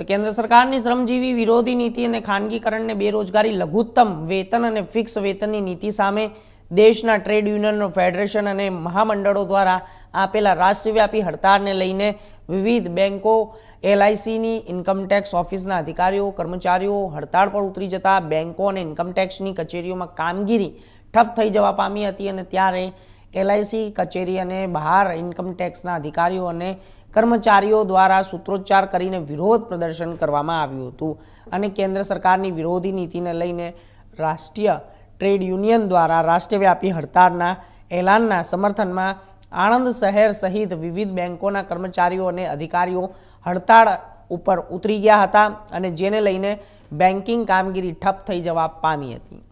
તો કેન્દ્ર સરકારની શ્રમજીવી વિરોધી નીતિ અને ખાનગીકરણને બેરોજગારી, લઘુત્તમ વેતન અને ફિક્સ વેતનની નીતિ સામે દેશના ટ્રેડ યુનિયનો, ફેડરેશન અને મહામંડળો દ્વારા આપેલા રાષ્ટ્રવ્યાપી હડતાળને લઈને વિવિધ બેન્કો એલઆઈસીની ઇન્કમટેક્સ ઓફિસના અધિકારીઓ, કર્મચારીઓ હડતાળ પર ઉતરી જતા બેન્કો અને ઇન્કમટેક્સની કચેરીઓમાં કામગીરી ઠપ થઈ જવા પામી હતી અને ત્યારે એલઆઈસી કચેરી અને બહાર ઇન્કમટેક્સના અધિકારીઓ અને કર્મચારીઓ દ્વારા સૂત્રોચ્ચાર કરીને વિરોધ પ્રદર્શન કરવામાં આવ્યું હતું અને કેન્દ્ર સરકારની વિરોધી નીતિને લઈને રાષ્ટ્રીય ટ્રેડ યુનિયન દ્વારા રાષ્ટ્રવ્યાપી હડતાળના એલાનના સમર્થનમાં આણંદ શહેર સહિત વિવિધ બેન્કોના કર્મચારીઓ અને અધિકારીઓ હડતાળ ઉપર ઉતરી ગયા હતા અને જેને લઈને બેન્કિંગ કામગીરી ઠપ થઈ જવા પામી હતી.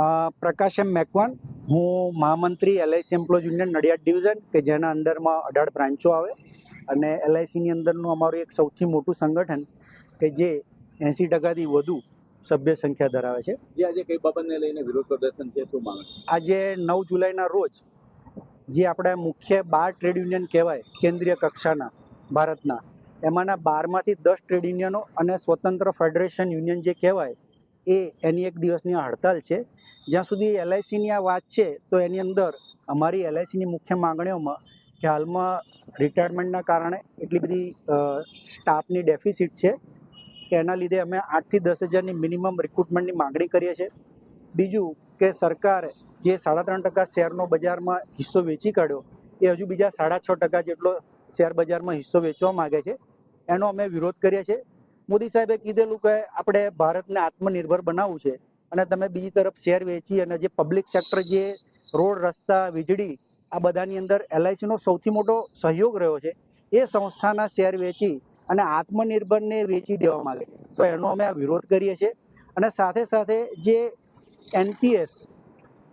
અ, પ્રકાશ એમ મેકવાન હું મહામંત્રી LIC employ union Nadiad division કે જેના અંડરમાં અઢાર બ્રાન્ચો આવે. અને એલઆઈસીની અંદરનું અમારું એક સૌથી મોટું સંગઠન કે જે એંસી ટકાથી વધુ સભ્ય સંખ્યા ધરાવે છે. જે આજે કઈ બાબતને લઈને વિરોધ પ્રદર્શન છે શું માંગે આજે નવ જુલાઈના રોજ જે આપણા મુખ્ય બાર ટ્રેડ યુનિયન કહેવાય કેન્દ્રીય કક્ષાના ભારતના એમાંના બારમાંથી દસ ટ્રેડ યુનિયનો અને સ્વતંત્ર ફેડરેશન યુનિયન જે કહેવાય એ એની એક દિવસની હડતાલ છે. જ્યાં સુધી એલઆઈસીની આ વાત છે, તો એની અંદર અમારી એલઆઈસીની મુખ્ય માંગણીઓમાં કે હાલમાં રિટાયરમેન્ટના કારણે એટલી બધી સ્ટાફની ડેફિસિટ છે કે એના લીધે અમે આઠથી દસ હજારની મિનિમમ રિક્રુટમેન્ટની માગણી કરીએ છીએ. બીજું કે સરકારે જે સાડા ત્રણ ટકા શેરનો બજારમાં હિસ્સો વેચી કાઢ્યો, એ હજુ બીજા સાડા છ ટકા જેટલો શેર બજારમાં હિસ્સો વેચવા માગે છે. એનો અમે વિરોધ કરીએ છીએ. મોદી સાહેબે કીધેલું કે આપણે ભારતને આત્મનિર્ભર બનાવવું છે અને તમે બીજી તરફ શેર વેચી અને જે પબ્લિક સેક્ટર જે રોડ, રસ્તા, વીજળી, આ બધાની અંદર એલઆઈસીનો સૌથી મોટો સહયોગ રહ્યો છે, એ સંસ્થાના શેર વેચી અને આત્મનિર્ભરને વેચી દેવા માંગે તો એનો અમે આ વિરોધ કરીએ છીએ અને સાથે સાથે જે એનપીએસ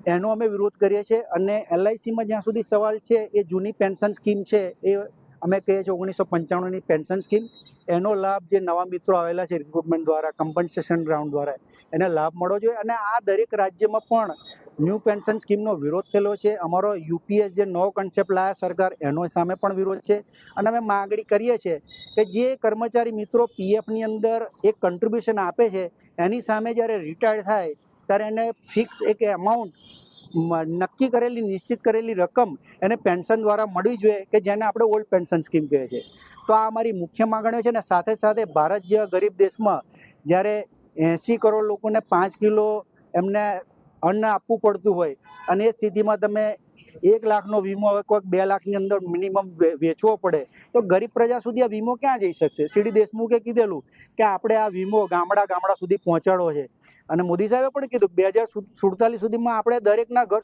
એનો અમે વિરોધ કરીએ છીએ અને એલઆઈસીમાં જ્યાં સુધી સવાલ છે એ જૂની પેન્શન સ્કીમ છે એ અમે કહીએ છીએ ઓગણીસો પંચાણુંની પેન્શન સ્કીમ. એનો લાભ જે નવા મિત્રો આવેલા છે રિક્રુટમેન્ટ દ્વારા કમ્પન્સેશન રાઉન્ડ દ્વારા, એને લાભ મળવો જોઈએ. અને આ દરેક રાજ્યમાં પણ ન્યૂ પેન્શન સ્કીમનો વિરોધ થયેલો છે. અમારો યુપીએસ જે નવો કન્સેપ્ટ લાયા સરકાર, એનો સામે પણ વિરોધ છે. અને અમે માગણી કરીએ છીએ કે જે કર્મચારી મિત્રો પીએફની અંદર એક કન્ટ્રીબ્યુશન આપે છે, એની સામે જ્યારે રિટાયર થાય, ત્યારે એને ફિક્સ એક અમાઉન્ટ નક્કી કરેલી, નિશ્ચિત કરેલી રકમ એને પેન્શન દ્વારા મળવી જોઈએ કે જેને આપણે ઓલ્ડ પેન્શન સ્કીમ કહે છે. તો આ અમારી મુખ્ય માગણીઓ છે ને સાથે સાથે ભારત જેવા ગરીબ દેશમાં જ્યારે એંસી કરોડ લોકોને પાંચ કિલો એમને અન્ન આપવું પડતું હોય અને એ સ્થિતિમાં તમે એક લાખનો વીમો હવે કોઈક બે લાખની અંદર મિનિમમ વેચવો પડે. તો ગરીબ પ્રજા સુધી આ વીમો ક્યાં જઈ શકશે? સીડી દેશમુખે કીધેલું કે આપણે આ વીમો ગામડા ગામડા સુધી પહોંચાડવો છે. અને મોદી સાહેબે પણ કીધું, બે હજાર સુડતાલીસ સુધીમાં આપણે દરેકના ઘર